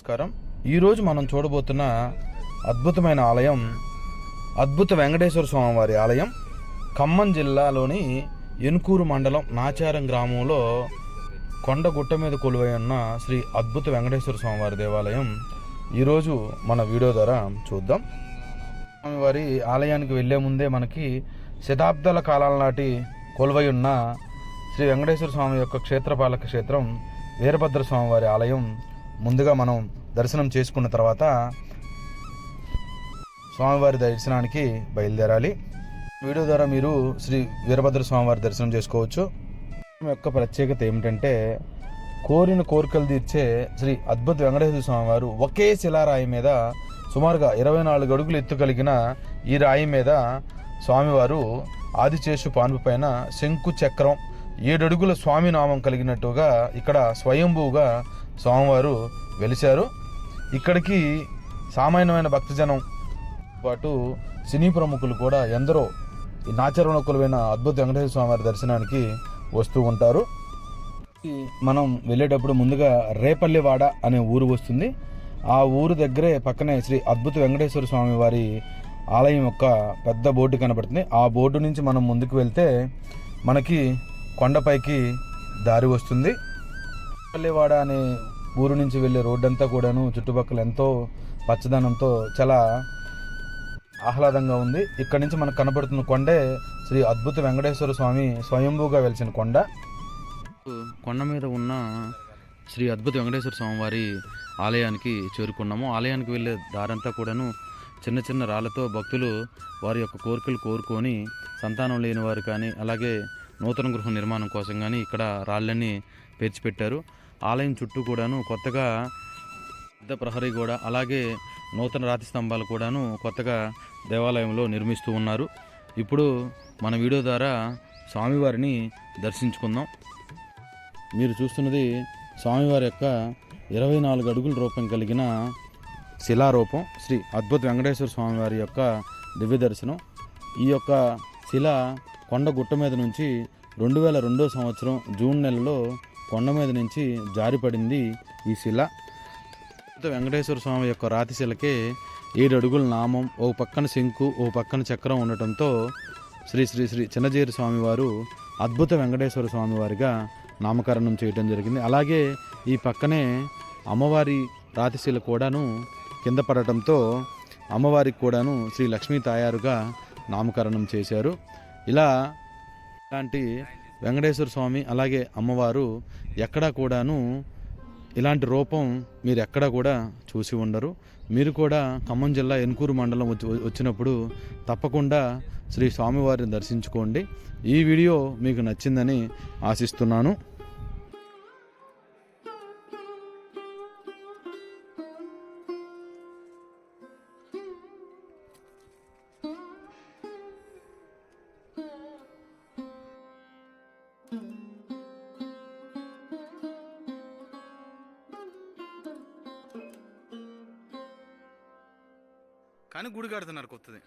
నమస్కారం. ఈరోజు మనం చూడబోతున్న అద్భుతమైన ఆలయం అద్భుత వెంకటేశ్వర స్వామివారి ఆలయం ఖమ్మం జిల్లాలోని ఎనుకూరు మండలం నాచారం గ్రామంలో కొండ గుట్ట మీద కొలువై ఉన్న శ్రీ అద్భుత వెంకటేశ్వర స్వామివారి దేవాలయం ఈరోజు మన వీడియో ద్వారా చూద్దాం. స్వామివారి ఆలయానికి వెళ్ళే ముందే మనకి శతాబ్దాల కాలాల నాటి కొలువై ఉన్న శ్రీ వెంకటేశ్వర స్వామి యొక్క క్షేత్రపాలక క్షేత్రం వీరభద్ర స్వామివారి ఆలయం ముందుగా మనం దర్శనం చేసుకున్న తర్వాత స్వామివారి దర్శనానికి బయలుదేరాలి. వీడియో ద్వారా మీరు శ్రీ వీరభద్ర స్వామివారి దర్శనం చేసుకోవచ్చు. యొక్క ప్రత్యేకత ఏమిటంటే కోరిన కోరికలు తీర్చే శ్రీ అద్భుత వెంకటేశ్వర స్వామివారు ఒకే శిలారాయి మీద సుమారుగా ఇరవై నాలుగు అడుగులు ఎత్తు కలిగిన ఈ రాయి మీద స్వామివారు ఆదిచేషు పాన్పు పైన శంకు చక్రం ఏడడుగుల స్వామి నామం కలిగినట్టుగా ఇక్కడ స్వయంభూగా స్వామివారు వెలిశారు. ఇక్కడికి సామాన్యమైన భక్తజనం పాటు సినీ ప్రముఖులు కూడా ఎందరో ఈ నాచరణకులమైన అద్భుత వెంకటేశ్వర స్వామివారి దర్శనానికి వస్తూ ఉంటారు. మనం వెళ్ళేటప్పుడు ముందుగా రేపల్లివాడ అనే ఊరు వస్తుంది. ఆ ఊరు దగ్గరే పక్కనే శ్రీ అద్భుత వెంకటేశ్వర స్వామి వారి ఆలయం యొక్క పెద్ద బోర్డు కనబడుతుంది. ఆ బోర్డు నుంచి మనం ముందుకు వెళ్తే మనకి కొండపైకి దారి వస్తుంది. రేపల్లివాడ అనే ఊరు నుంచి వెళ్ళే రోడ్డు అంతా కూడాను చుట్టుపక్కల ఎంతో పచ్చదనంతో చాలా ఆహ్లాదంగా ఉంది. ఇక్కడ నుంచి మనకు కనబడుతున్న కొండే శ్రీ అద్భుత వెంకటేశ్వర స్వామి స్వయంభూగా వెలిసిన కొండ. కొండ మీద ఉన్న శ్రీ అద్భుత వెంకటేశ్వర స్వామి వారి ఆలయానికి చేరుకున్నాము. ఆలయానికి వెళ్ళే దారంతా కూడాను చిన్న చిన్న రాళ్ళతో భక్తులు వారి యొక్క కోరికలు కోరుకొని సంతానం లేని వారు కానీ అలాగే నూతన గృహ నిర్మాణం కోసం కానీ ఇక్కడ రాళ్ళని పేర్చిపెట్టారు. ఆలయం చుట్టూ కూడాను కొత్తగా పెద్ద ప్రహరీ గోడ అలాగే నూతన రాతి స్తంభాలు కూడాను కొత్తగా దేవాలయంలో నిర్మిస్తూ ఉన్నారు. ఇప్పుడు మన వీడియో ద్వారా స్వామివారిని దర్శించుకుందాం. మీరు చూస్తున్నది స్వామివారి యొక్క ఇరవై నాలుగు అడుగుల రూపం కలిగిన శిలారూపం. శ్రీ అద్భుత వెంకటేశ్వర స్వామివారి యొక్క దివ్య దర్శనం. ఈ యొక్క శిల కొండ గుట్ట మీద నుంచి రెండు వేల రెండో సంవత్సరం జూన్ నెలలో కొండ మీద నుంచి జారిపడింది ఈ శిల. అద్భుత వెంకటేశ్వర స్వామి యొక్క రాతి శిలకే ఏడు అడుగుల నామం ఓ పక్కన శంకు ఓ పక్కన చక్రం ఉండటంతో శ్రీ శ్రీ శ్రీ చిన్నజీరి స్వామివారు అద్భుత వెంకటేశ్వర స్వామివారిగా నామకరణం చేయడం జరిగింది. అలాగే ఈ పక్కనే అమ్మవారి రాతిశీల కూడాను కింద పడటంతో అమ్మవారికి కూడాను శ్రీ లక్ష్మీ తాయారుగా నామకరణం చేశారు. ఇలా ఇలాంటి వెంకటేశ్వర స్వామి అలాగే అమ్మవారు ఎక్కడా కూడాను ఇలాంటి రూపం మీరు ఎక్కడా కూడా చూసి ఉండరు. మీరు కూడా ఖమ్మం జిల్లా ఎన్కూరు మండలం వచ్చి వచ్చినప్పుడు తప్పకుండా శ్రీ స్వామివారిని దర్శించుకోండి. ఈ వీడియో మీకు నచ్చిందని ఆశిస్తున్నాను. కానీ గుడి కడుతున్నారు కొత్తది